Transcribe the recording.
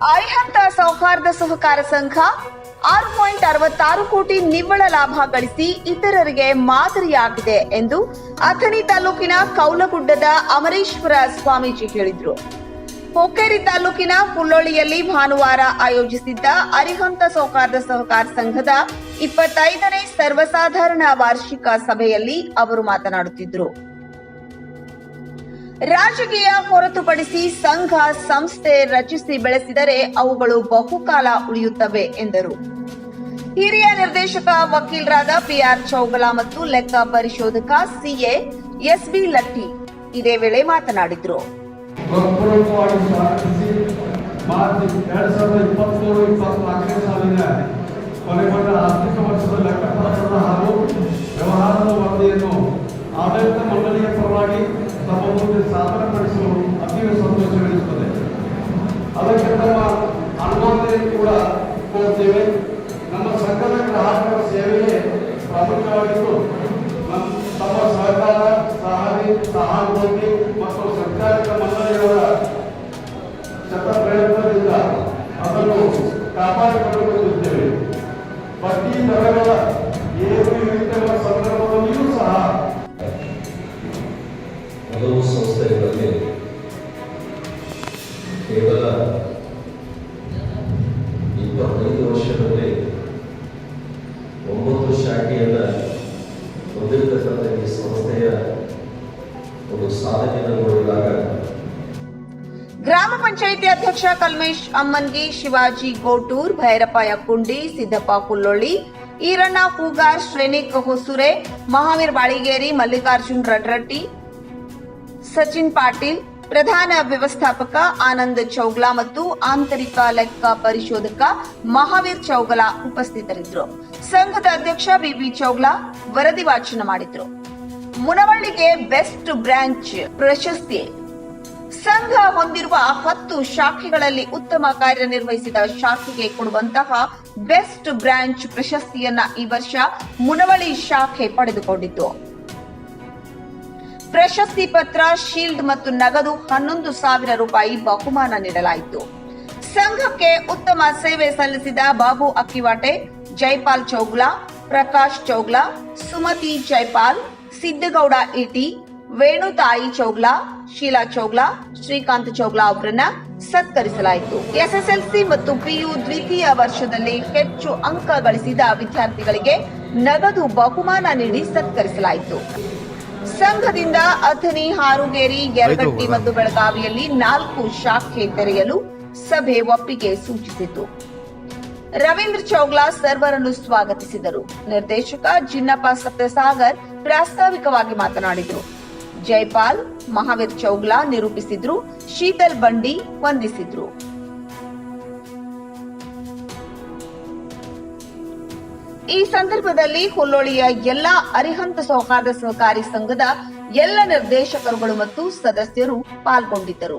ಅರಿಹಂತ ಸೌಹಾರ್ದ ಸಹಕಾರ ಸಂಘ ಆರು ಪಾಯಿಂಟ್ ಅರವತ್ತಾರು ಕೋಟಿ ನಿವ್ವಳ ಲಾಭ ಗಳಿಸಿ ಇತರರಿಗೆ ಮಾದರಿಯಾಗಿದೆ ಎಂದು ಅಥಣಿ ತಾಲೂಕಿನ ಕೌಲಗುಡ್ಡದ ಅಮರೇಶ್ವರ ಸ್ವಾಮೀಜಿ ಹೇಳಿದರು. ಹೊಕ್ಕೇರಿ ತಾಲೂಕಿನ ಪುಲ್ಲೊಳ್ಳಿಯಲ್ಲಿ ಭಾನುವಾರ ಆಯೋಜಿಸಿದ್ದ ಅರಿಹಂತ ಸೌಹಾರ್ದ ಸಹಕಾರ ಸಂಘದ ಇಪ್ಪತ್ತೈದನೇ ಸರ್ವಸಾಧಾರಣ ವಾರ್ಷಿಕ ಸಭೆಯಲ್ಲಿ ಅವರು ಮಾತನಾಡುತ್ತಿದ್ದರು ರಾಜಕೀಯ ಹೊರತುಪಡಿಸಿ ಸಂಘ, ಸಂಸ್ಥೆ ರಚಿಸಿ ಬೆಳೆಸಿದರೆ ಅವುಗಳು ಬಹುಕಾಲ ಉಳಿಯುತ್ತವೆ ಎಂದರು. ಹಿರಿಯ ನಿರ್ದೇಶಕ ವಕೀಲರಾದ ಪಿಆರ್ ಚೌಗಲಾ ಮತ್ತು ಲೆಕ್ಕ ಪರಿಶೋಧಕ ಸಿಎ ಎಸ್ಬಿ ಲಟ್ಟಿ ಇದೇ ವೇಳೆ ಮಾತನಾಡಿದರು. ಆಡಳಿತ ಮಂಡಳಿಯ ಕೋರುತ್ತೇವೆ ನಮ್ಮ ಸಂಘದ ಗ್ರಾಹಕರ ಸೇವೆಯೇ ಪ್ರಾಮುಖ್ಯವಾಗಿದ್ದು ನಮ್ಮ ತಮ್ಮ ಸಹಕಾರ ಸಹಾಯ ಸಹಾನುಭೂತಿ ಮತ್ತು ಸರ್ಕಾರದ ಮಂಡಳಿಯವರ ಶತ ಪ್ರಯತ್ನದಿಂದ ಅದನ್ನು ಕಾಪಾಡಿಕೊಂಡು ಬಂದಿದ್ದೇವೆ ಬಡ್ಡಿ ದರಗಳ ಏರು ಇಳಿತಗಳ ಸಂದರ್ಭದಲ್ಲಿಯೂ ಗ್ರಾಮ ಪಂಚಾಯಿತಿ ಅಧ್ಯಕ್ಷ ಕಲ್ಮೇಶ್ ಅಮ್ಮನ್ಗಿ ಶಿವಾಜಿ ಗೋಟೂರ್, ಭೈರಪ್ಪ ಯಕ್ಕುಂಡಿ, ಸಿದ್ದಪ್ಪ ಕುಲ್ಲೊಳ್ಳಿ, ಈರಣ್ಣ ಕೂಗಾರ್, ಶ್ರೇಣಿಕ್ ಹೊಸುರೆ, ಮಹಾವೀರ್ ಬಾಳಿಗೇರಿ, ಮಲ್ಲಿಕಾರ್ಜುನ್ ರಡ್ರಟ್ಟಿ ಸಚಿನ್ ಪಾಟೀಲ್, ಪ್ರಧಾನ ವ್ಯವಸ್ಥಾಪಕ ಆನಂದ್ ಚೌಗ್ಲಾ ಮತ್ತು ಆಂತರಿಕ ಲೆಕ್ಕ ಪರಿಶೋಧಕ ಮಹಾವೀರ್ ಚೌಗಲಾ ಉಪಸ್ಥಿತರಿದ್ದರು. ಸಂಘದ ಅಧ್ಯಕ್ಷ ಬಿಬಿ ಚೌಗ್ಲಾ ವರದಿ ವಾಚನ ಮಾಡಿದ್ರು. ಮುನವಳ್ಳಿಗೆ ಬೆಸ್ಟ್ ಬ್ರಾಂಚ್ ಪ್ರಶಸ್ತಿ. ಸಂಘ ಹೊಂದಿರುವ ಹತ್ತು ಶಾಖೆಗಳಲ್ಲಿ ಉತ್ತಮ ಕಾರ್ಯನಿರ್ವಹಿಸಿದ ಶಾಖೆಗೆ ಕೊಡುವಂತಹ ಬೆಸ್ಟ್ ಬ್ರಾಂಚ್ ಪ್ರಶಸ್ತಿಯನ್ನ ಈ ವರ್ಷ ಮುನವಳ್ಳಿ ಶಾಖೆ ಪಡೆದುಕೊಂಡಿತ್ತು. ಪ್ರಶಸ್ತಿ ಪತ್ರ, ಶೀಲ್ಡ್ ಮತ್ತು ನಗದು ಹನ್ನೊಂದು ಸಾವಿರ ರೂಪಾಯಿ ಬಹುಮಾನ ನೀಡಲಾಯಿತು. ಸಂಘಕ್ಕೆ ಉತ್ತಮ ಸೇವೆ ಸಲ್ಲಿಸಿದ ಬಾಬು ಅಕ್ಕಿವಾಟೆ, ಜೈಪಾಲ್ ಚೌಗ್ಲಾ, ಪ್ರಕಾಶ್ ಚೌಗ್ಲಾ, ಸುಮತಿ ಜೈಪಾಲ್ ಸಿದ್ದಗೌಡ ಇಟಿ ವೇಣುತಾಯಿ ಚೌಗ್ಲಾ ಶೀಲಾ ಚೌಗ್ಲಾ ಶ್ರೀಕಾಂತ್ ಚೌಗ್ಲಾ ಅವರನ್ನ ಸತ್ಕರಿಸಲಾಯಿತು. ಎಸ್ಎಸ್ಎಲ್ಸಿ ಮತ್ತು ಪಿಯು ದ್ವಿತೀಯ ವರ್ಷದಲ್ಲಿ ಹೆಚ್ಚು ಅಂಕ ಗಳಿಸಿದ ವಿದ್ಯಾರ್ಥಿಗಳಿಗೆ ನಗದು ಬಹುಮಾನ ನೀಡಿ ಸತ್ಕರಿಸಲಾಯಿತು. ಸಂಘದಿಂದ ಅಥಣಿ ಹಾರುಗೇರಿ ಯರಗಟ್ಟಿ ಮತ್ತು ಬೆಳಗಾವಿಯಲ್ಲಿ ನಾಲ್ಕು ಶಾಖೆ ತೆರೆಯಲು ಸಭೆ ಒಪ್ಪಿಗೆ ಸೂಚಿಸಿತು. ರವೀಂದ್ರ ಚೌಗ್ಲಾ ಸರ್ವರನ್ನು ಸ್ವಾಗತಿಸಿದರು. ನಿರ್ದೇಶಕ ಜಿನ್ನಪ್ಪ ಸತ್ಯಸಾಗರ್ ಪ್ರಾಸ್ತಾವಿಕವಾಗಿ ಮಾತನಾಡಿದರು. ಜೈಪಾಲ್, ಮಹಾವೀರ್ ಚೌಗ್ಲಾ ನಿರೂಪಿಸಿದ್ರು, ಶೀತಲ್ ಬಂಡಿ ವಂದಿಸಿದ್ರು. ಈ ಸಂದರ್ಭದಲ್ಲಿ ಹುಲ್ಲೋಳಿಯ ಎಲ್ಲಾ ಅರಿಹಂತ ಸೌಹಾರ್ದ ಸಹಕಾರಿ ಸಂಘದ ಎಲ್ಲ ನಿರ್ದೇಶಕರುಗಳು ಮತ್ತು ಸದಸ್ಯರು ಪಾಲ್ಗೊಂಡಿದ್ದರು.